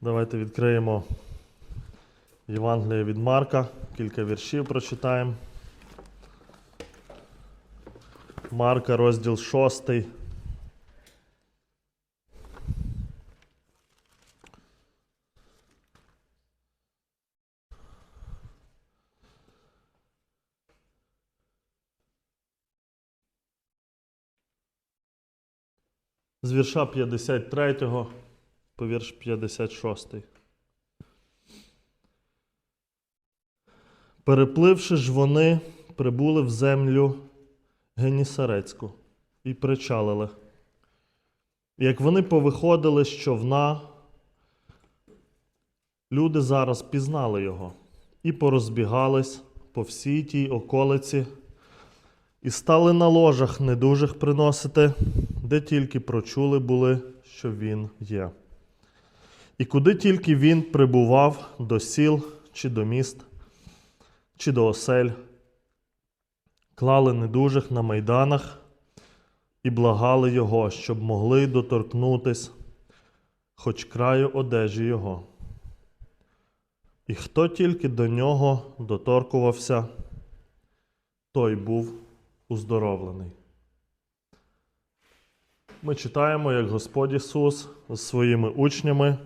Давайте відкриємо Євангеліє від Марка, кілька віршів прочитаємо. Марка, розділ 6. З вірша 53 по вірш 56. Перепливши ж вони, прибули в землю Генісарецьку і причалили. Як вони повиходили з човна, люди зараз пізнали його і порозбігались по всій тій околиці, і стали на ложах недужих приносити, де тільки прочули були, що він є. І куди тільки він прибував до сіл чи до міст, чи до осель, клали недужих на майданах і благали його, щоб могли доторкнутись хоч краю одежі його. І хто тільки до нього доторкувався, той був уздоровлений. Ми читаємо, як Господь Ісус з своїми учнями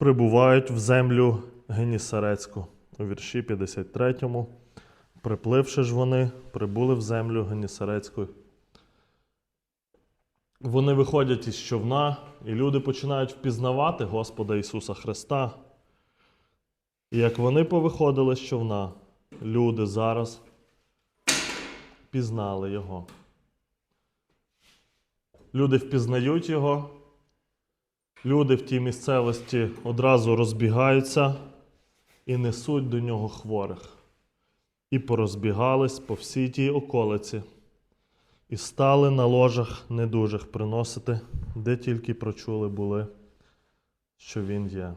прибувають в землю Генісарецьку у вірші 53. Припливши ж вони, прибули в землю Генісарецьку. Вони виходять із човна, і люди починають впізнавати Господа Ісуса Христа. І як вони повиходили з човна, люди зараз пізнали Його. Люди впізнають Його, люди в тій місцевості одразу розбігаються і несуть до нього хворих. І порозбігались по всій тій околиці, і стали на ложах недужих приносити, де тільки прочули були, що він є.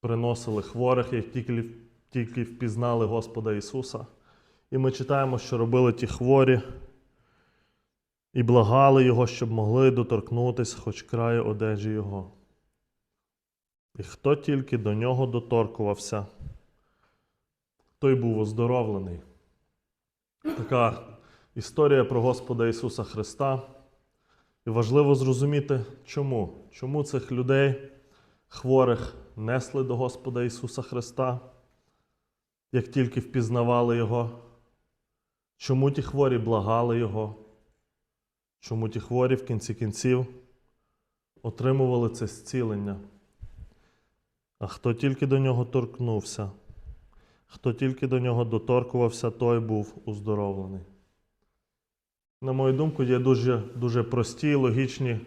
Приносили хворих, як тільки, тільки впізнали Господа Ісуса. І ми читаємо, що робили ті хворі, і благали Його, щоб могли доторкнутися хоч краю одежі Його. І хто тільки до нього доторкувався, той був оздоровлений. Така історія про Господа Ісуса Христа. І важливо зрозуміти, чому. Чому цих людей, хворих, несли до Господа Ісуса Христа, як тільки впізнавали Його. Чому ті хворі благали Його? Чому ті хворі в кінці кінців отримували це зцілення? А хто тільки до нього торкнувся, хто тільки до нього доторкувався, той був уздоровлений. На мою думку, є дуже, дуже прості і логічні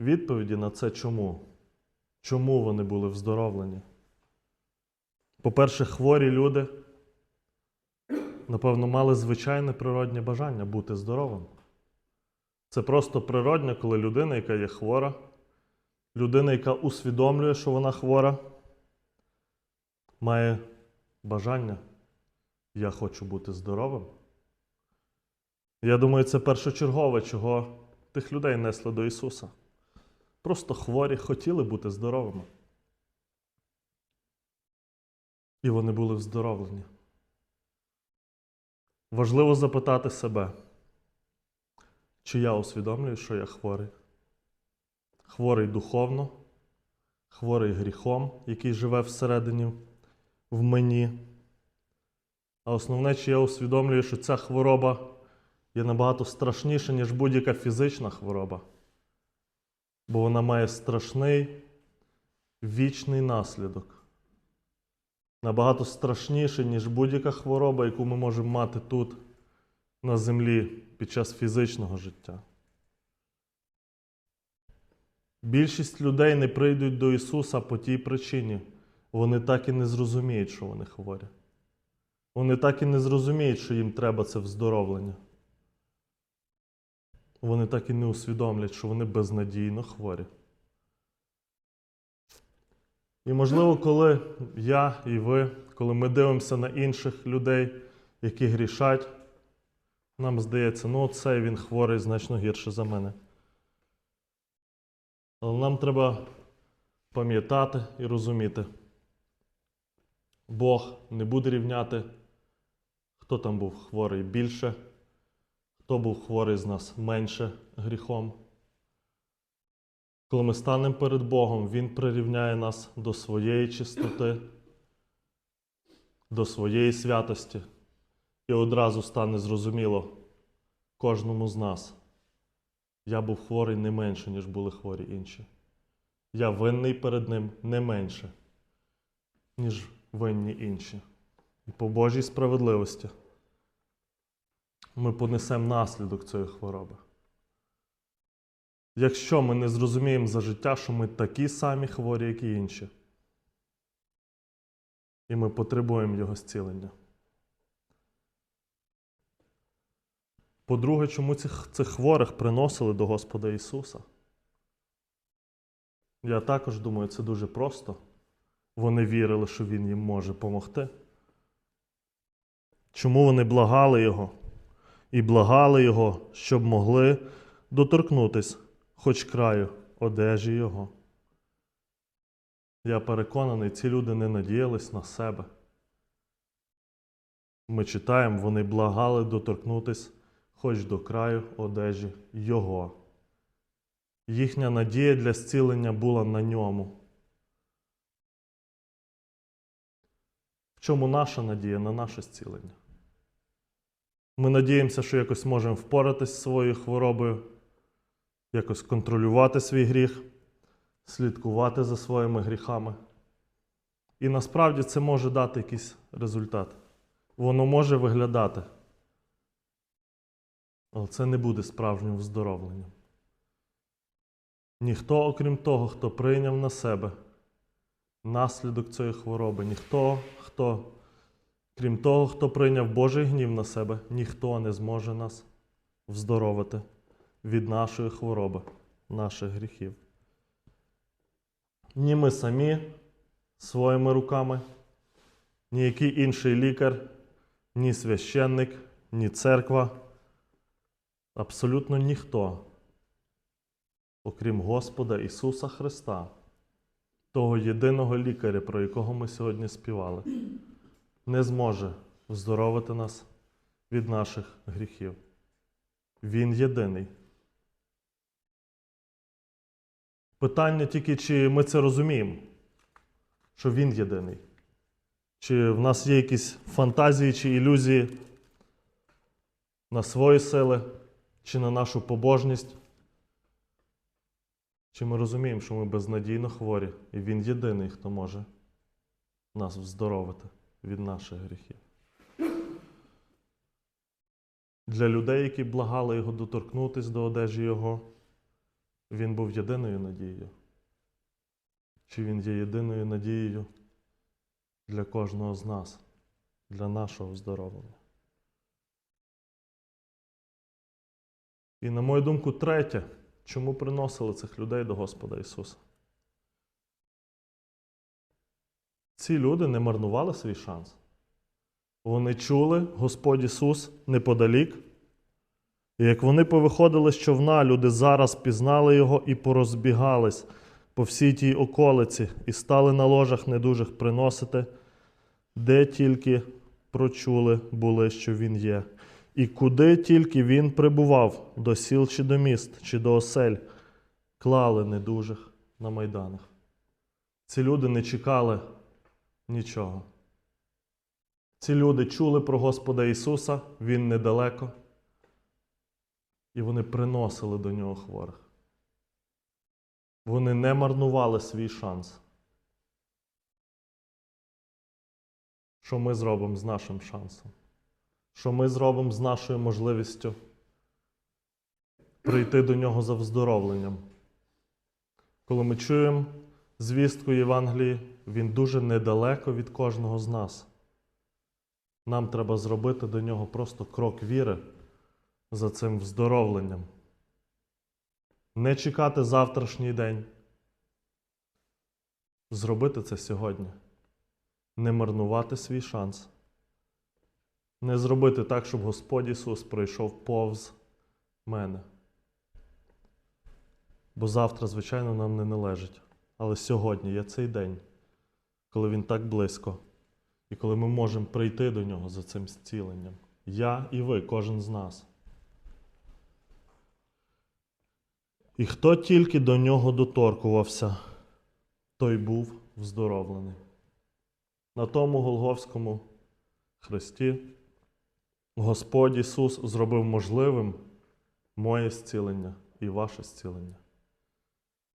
відповіді на це чому. Чому вони були вздоровлені? По-перше, хворі люди, напевно, мали звичайне природнє бажання бути здоровим. Це просто природне, коли людина, яка є хвора, людина, яка усвідомлює, що вона хвора, має бажання. Я хочу бути здоровим. Я думаю, це першочергове, чого тих людей несли до Ісуса. Просто хворі хотіли бути здоровими. І вони були вздоровлені. Важливо запитати себе, чи я усвідомлюю, що я хворий? Хворий духовно, хворий гріхом, який живе всередині в мені. А основне, чи я усвідомлюю, що ця хвороба є набагато страшніша, ніж будь-яка фізична хвороба. Бо вона має страшний вічний наслідок. Набагато страшніше, ніж будь-яка хвороба, яку ми можемо мати тут, на землі, під час фізичного життя. Більшість людей не прийдуть до Ісуса по тій причині. Вони так і не зрозуміють, що вони хворі. Вони так і не зрозуміють, що їм треба це вздоровлення. Вони так і не усвідомлять, що вони безнадійно хворі. І можливо, коли я і ви, коли ми дивимося на інших людей, які грішать, нам здається, ну цей він хворий значно гірше за мене. Але нам треба пам'ятати і розуміти. Бог не буде рівняти, хто там був хворий більше, хто був хворий з нас менше гріхом. Коли ми станемо перед Богом, Він прирівняє нас до своєї чистоти, до своєї святості, і одразу стане зрозуміло кожному з нас. Я був хворий не менше, ніж були хворі інші. Я винний перед ним не менше, ніж винні інші. І по Божій справедливості ми понесемо наслідок цієї хвороби. Якщо ми не зрозуміємо за життя, що ми такі самі хворі, як і інші, і ми потребуємо Його зцілення. По-друге, чому цих, цих хворих приносили до Господа Ісуса? Я також думаю, це дуже просто. Вони вірили, що Він їм може допомогти. Чому вони благали Його? І благали Його, щоб могли доторкнутись хоч краю одежі Його. Я переконаний, ці люди не надіялись на себе. Ми читаємо, вони благали доторкнутись хоч до краю одежі Його. Їхня надія для зцілення була на ньому. В чому наша надія на наше зцілення? Ми надіємося, що якось можемо впоратись з своєю хворобою, якось контролювати свій гріх, слідкувати за своїми гріхами. І насправді це може дати якийсь результат. Воно може виглядати. Але це не буде справжнім вздоровленням. Ніхто, окрім того, хто прийняв на себе наслідок цієї хвороби, ніхто, хто, крім того, хто прийняв Божий гнів на себе, ніхто не зможе нас вздоровити від нашої хвороби, наших гріхів. Ні ми самі своїми руками, ні який інший лікар, ні священник, ні церква. Абсолютно ніхто, окрім Господа Ісуса Христа, того єдиного лікаря, про якого ми сьогодні співали, не зможе вздоровити нас від наших гріхів. Він єдиний. Питання тільки, чи ми це розуміємо, що Він єдиний. Чи в нас є якісь фантазії чи ілюзії на свої сили, чи на нашу побожність? Чи ми розуміємо, що ми безнадійно хворі, і Він єдиний, хто може нас вздоровити від наших гріхів? Для людей, які благали його доторкнутися до одежі Його, він був єдиною надією. Чи він є єдиною надією для кожного з нас, для нашого вздоровлення? І, на мою думку, третє, чому приносили цих людей до Господа Ісуса? Ці люди не марнували свій шанс. Вони чули Господь Ісус неподалік. І як вони повиходили з човна, люди зараз пізнали Його і порозбігались по всій тій околиці і стали на ложах недужих приносити, де тільки прочули були, що Він є. І куди тільки він прибував, до сіл чи до міст, чи до осель, клали недужих на майданах. Ці люди не чекали нічого. Ці люди чули про Господа Ісуса, Він недалеко, і вони приносили до нього хворих. Вони не марнували свій шанс. Що ми зробимо з нашим шансом? Що ми зробимо з нашою можливістю прийти до нього за вздоровленням? Коли ми чуємо звістку Євангелії, він дуже недалеко від кожного з нас. Нам треба зробити до нього просто крок віри за цим вздоровленням. Не чекати завтрашній день. Зробити це сьогодні. Не марнувати свій шанс. Не зробити так, щоб Господь Ісус пройшов повз мене. Бо завтра, звичайно, нам не належить. Але сьогодні є цей день, коли він так близько, і коли ми можемо прийти до нього за цим зціленням. Я і ви, кожен з нас. І хто тільки до нього доторкувався, той був вздоровлений. На тому Голговському хресті Господь Ісус зробив можливим моє зцілення і ваше зцілення.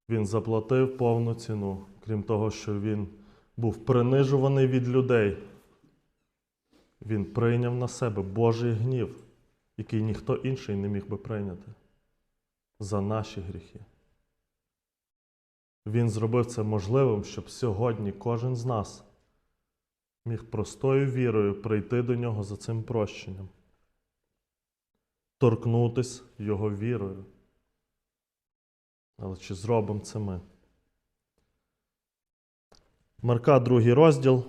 Він заплатив повну ціну, крім того, що Він був принижуваний від людей. Він прийняв на себе Божий гнів, який ніхто інший не міг би прийняти за наші гріхи. Він зробив це можливим, щоб сьогодні кожен з нас міг простою вірою прийти до нього за цим прощенням, торкнутись його вірою. Але чи зробимо це ми? Марка, другий розділ.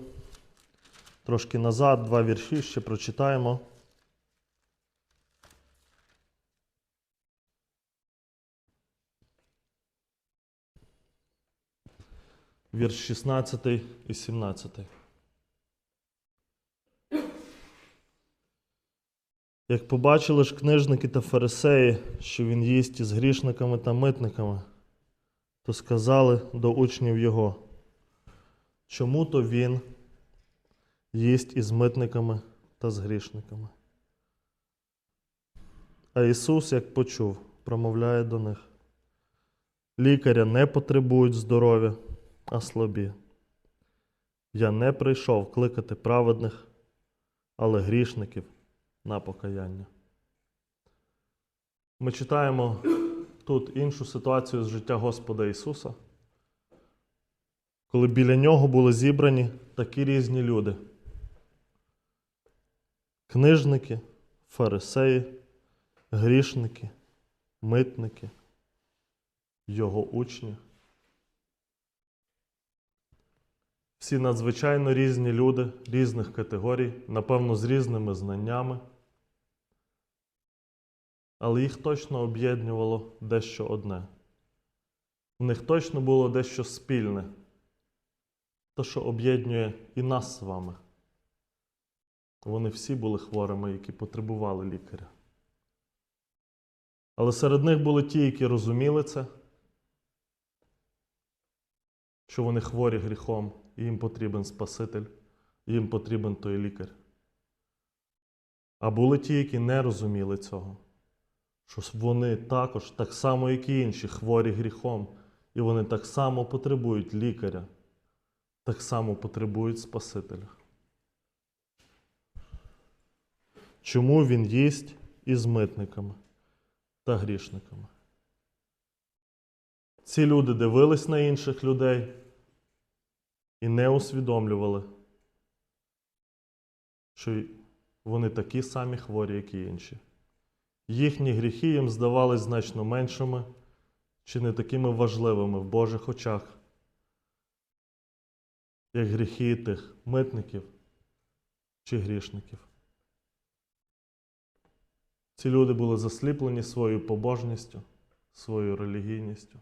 Трошки назад, два вірші ще прочитаємо. Вірш 16 і 17. Як побачили ж книжники та фарисеї, що він їсть із грішниками та митниками, то сказали до учнів його, чому то він їсть із митниками та з грішниками. А Ісус, як почув, промовляє до них: Лікаря не потребують здоров'я, а слабі. Я не прийшов кликати праведних, але грішників на покаяння. Ми читаємо тут іншу ситуацію з життя Господа Ісуса, коли біля нього були зібрані такі різні люди: книжники, фарисеї, грішники, митники, його учні. Всі надзвичайно різні люди різних категорій, напевно, з різними знаннями. Але їх точно об'єднувало дещо одне. В них точно було дещо спільне, те, що об'єднує і нас з вами. Вони всі були хворими, які потребували лікаря. Але серед них були ті, які розуміли це, що вони хворі гріхом, і їм потрібен Спаситель, і їм потрібен той лікар. А були ті, які не розуміли цього, що вони також, так само, як і інші, хворі гріхом, і вони так само потребують лікаря, так само потребують Спасителя. Чому він їсть із митниками та грішниками? Ці люди дивились на інших людей і не усвідомлювали, що вони такі самі хворі, як і інші. Їхні гріхи їм здавались значно меншими чи не такими важливими в Божих очах, як гріхи тих митників чи грішників. Ці люди були засліплені своєю побожністю, своєю релігійністю.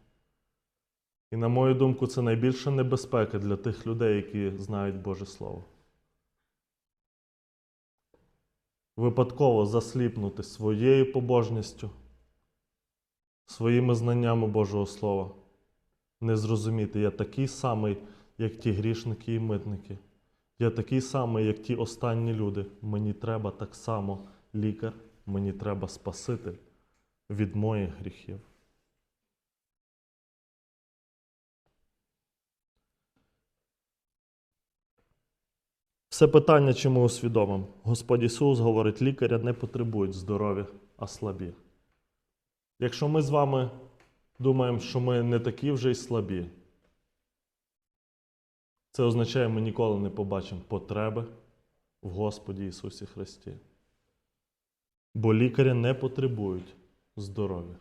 І, на мою думку, це найбільша небезпека для тих людей, які знають Боже Слово. Випадково засліпнути своєю побожністю, своїми знаннями Божого Слова, не зрозуміти, я такий самий, як ті грішники і митники. Я такий самий, як ті останні люди. Мені треба так само лікар, мені треба Спаситель від моїх гріхів. Все питання, чи ми усвідомимо. Господь Ісус говорить, лікаря не потребують здоров'я, а слабі. Якщо ми з вами думаємо, що ми не такі вже й слабі, це означає, ми ніколи не побачимо потреби в Господі Ісусі Христі. Бо лікаря не потребують здоров'я.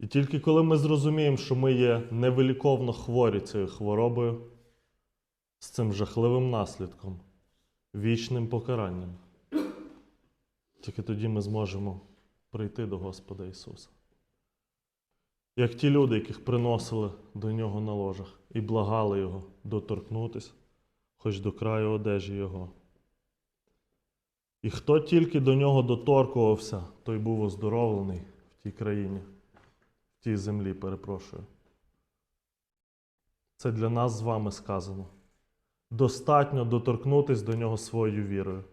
І тільки коли ми зрозуміємо, що ми є невиліковно хворі цією хворобою, з цим жахливим наслідком, вічним покаранням. Тільки тоді ми зможемо прийти до Господа Ісуса. як ті люди, яких приносили до нього на ложах, і благали його доторкнутись, хоч до краю одежі його. І хто тільки до нього доторкувався, той був оздоровлений в тій країні, в тій землі, перепрошую. Це для нас з вами сказано. Достатньо доторкнутись до нього своєю вірою.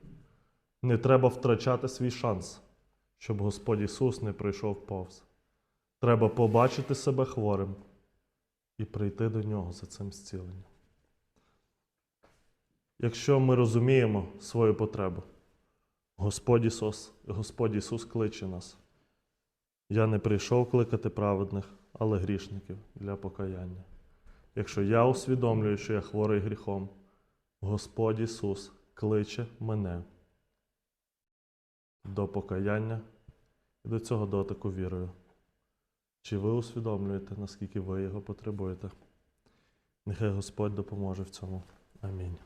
Не треба втрачати свій шанс, щоб Господь Ісус не прийшов повз. Треба побачити себе хворим і прийти до нього за цим зціленням. Якщо ми розуміємо свою потребу, Господь Ісус, Господь Ісус кличе нас. Я не прийшов кликати праведних, але грішників для покаяння. Якщо я усвідомлюю, що я хворий гріхом, Господь Ісус кличе мене до покаяння і до цього дотику вірою. Чи ви усвідомлюєте, наскільки ви його потребуєте? Нехай Господь допоможе в цьому. Амінь.